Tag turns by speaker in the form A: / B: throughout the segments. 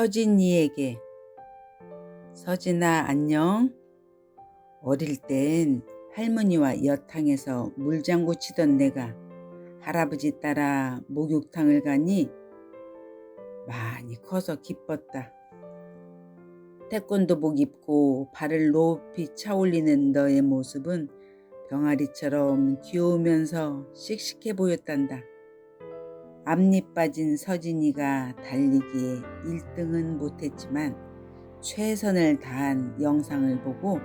A: 서진이에게 서진아 안녕. 어릴 땐 할머니와 여탕에서 물장구 치던 내가 할아버지 따라 목욕탕을 가니 많이 커서 기뻤다. 태권도복 입고 발을 높이 차올리는 너의 모습은 병아리처럼 귀여우면서 씩씩해 보였단다. 앞니 빠진 서진이가 달리기에 1등은 못했지만 최선을 다한 영상을 보고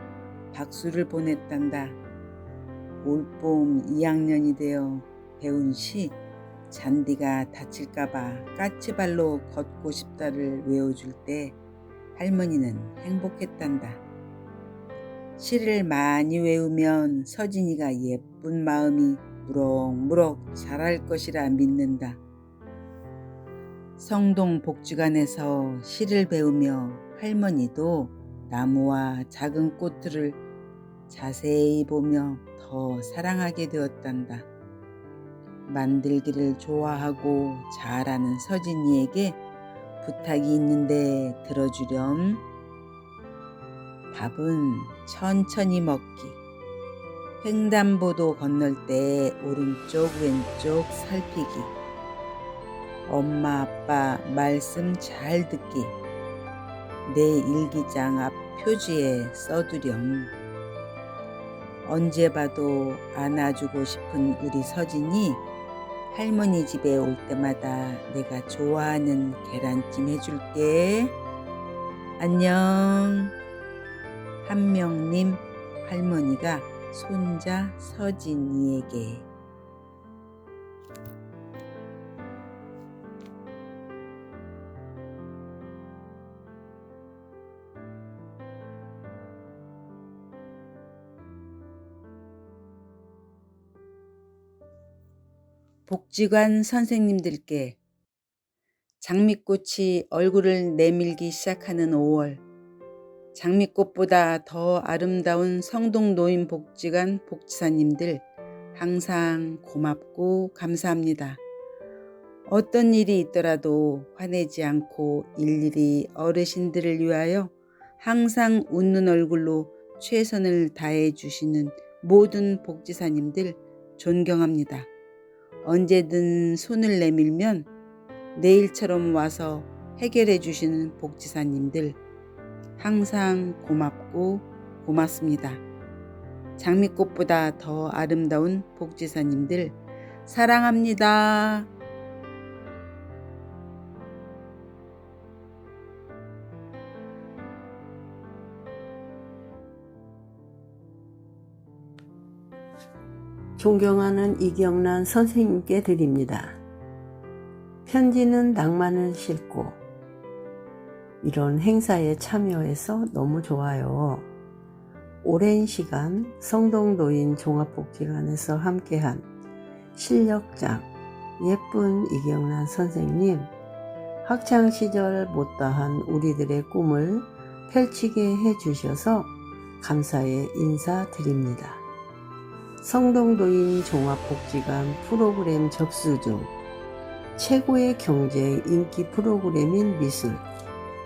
A: 박수를 보냈단다. 올봄 2학년이 되어 배운 시 잔디가 다칠까봐 까치발로 걷고 싶다를 외워줄 때 할머니는 행복했단다. 시를 많이 외우면 서진이가 예쁜 마음이 무럭무럭 자랄 것이라 믿는다. 성동 복지관에서 시를 배우며 할머니도 나무와 작은 꽃들을 자세히 보며 더 사랑하게 되었단다. 만들기를 좋아하고 잘하는 서진이에게 부탁이 있는데 들어주렴. 밥은 천천히 먹기. 횡단보도 건널 때 오른쪽 왼쪽 살피기. 엄마 아빠 말씀 잘 듣기. 내 일기장 앞 표지에 써두렴. 언제 봐도 안아주고 싶은 우리 서진이 할머니 집에 올 때마다 내가 좋아하는 계란찜 해줄게. 안녕. 한명님 할머니가 손자 서진이에게 복지관 선생님들께 장미꽃이 얼굴을 내밀기 시작하는 5월 장미꽃보다 더 아름다운 성동 노인 복지관 복지사님들 항상 고맙고 감사합니다. 어떤 일이 있더라도 화내지 않고 일일이 어르신들을 위하여 항상 웃는 얼굴로 최선을 다해 주시는 모든 복지사님들 존경합니다. 언제든 손을 내밀면 내일처럼 와서 해결해 주시는 복지사님들 항상 고맙고 고맙습니다. 장미꽃보다 더 아름다운 복지사님들 사랑합니다.
B: 존경하는 이경란 선생님께 드립니다. 편지는 낭만을 싣고 이런 행사에 참여해서 너무 좋아요. 오랜 시간 성동노인 종합복지관에서 함께한 실력장 예쁜 이경란 선생님 학창시절 못다한 우리들의 꿈을 펼치게 해주셔서 감사의 인사드립니다. 성동도인 종합복지관 프로그램 접수 중 최고의 경제 인기 프로그램인 미술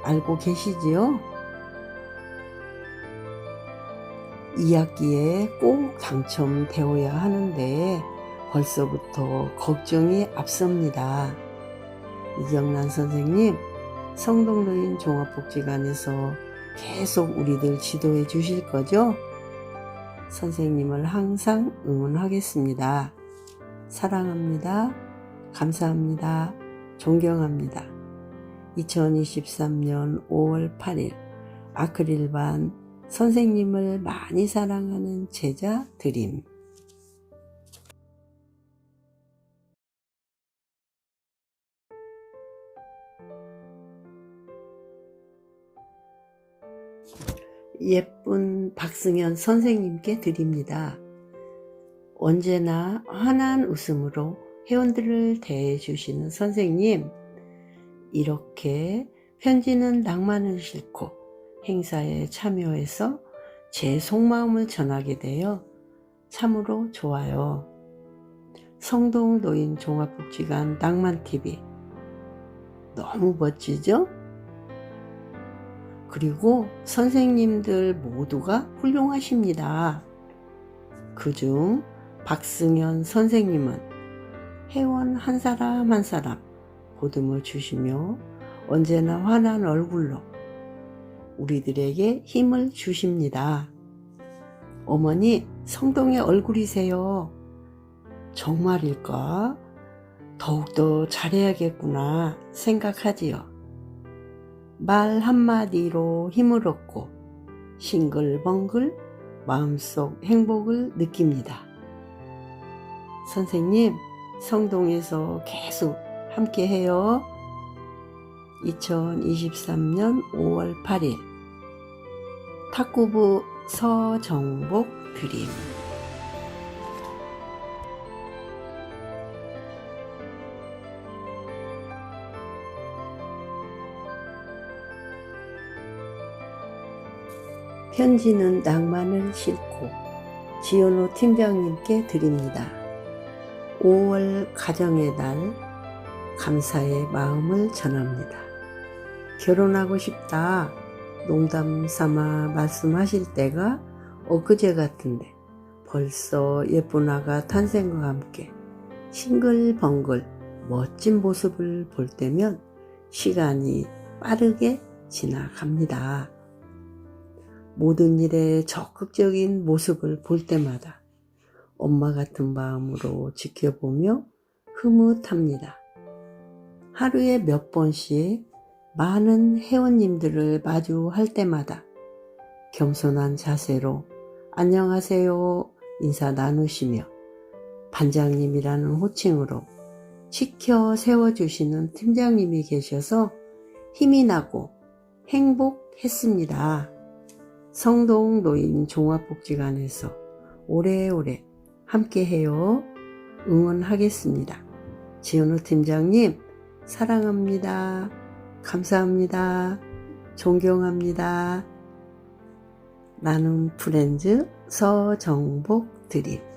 B: 알고 계시지요? 2학기에 꼭 당첨되어야 하는데 벌써부터 걱정이 앞섭니다. 이경란 선생님, 성동로인 종합복지관에서 계속 우리들 지도해 주실 거죠? 선생님을 항상 응원하겠습니다. 사랑합니다. 감사합니다. 존경합니다. 2023년 5월 8일 아크릴반 선생님을 많이 사랑하는 제자 드림 예쁜 박승현 선생님께 드립니다. 언제나 환한 웃음으로 회원들을 대해주시는 선생님, 이렇게 편지는 낭만을 싣고 행사에 참여해서 제 속마음을 전하게 되어 참으로 좋아요. 성동 노인 종합복지관 낭만TV. 너무 멋지죠? 그리고 선생님들 모두가 훌륭하십니다. 그중 박승현 선생님은 회원 한 사람 한 사람 보듬어 주시며 언제나 환한 얼굴로 우리들에게 힘을 주십니다. 어머니, 성동의 얼굴이세요. 정말일까? 더욱더 잘해야겠구나 생각하지요. 말 한마디로 힘을 얻고 싱글벙글 마음속 행복을 느낍니다. 선생님, 성동에서 계속 함께 해요. 2023년 5월 8일 탁구부 서정복 드림 편지는 낭만을 싣고 지연호 팀장님께 드립니다. 5월 가정의 달 감사의 마음을 전합니다. 결혼하고 싶다 농담 삼아 말씀하실 때가 엊그제 같은데 벌써 예쁜 아가 탄생과 함께 싱글벙글 멋진 모습을 볼 때면 시간이 빠르게 지나갑니다. 모든 일에 적극적인 모습을 볼 때마다 엄마 같은 마음으로 지켜보며 흐뭇합니다. 하루에 몇 번씩 많은 회원님들을 마주할 때마다 겸손한 자세로 안녕하세요 인사 나누시며 반장님이라는 호칭으로 지켜 세워주시는 팀장님이 계셔서 힘이 나고 행복했습니다. 성동 노인 종합복지관에서 오래오래 함께해요. 응원하겠습니다. 지현우 팀장님 사랑합니다. 감사합니다. 존경합니다. 나는 프렌즈 서정복 드림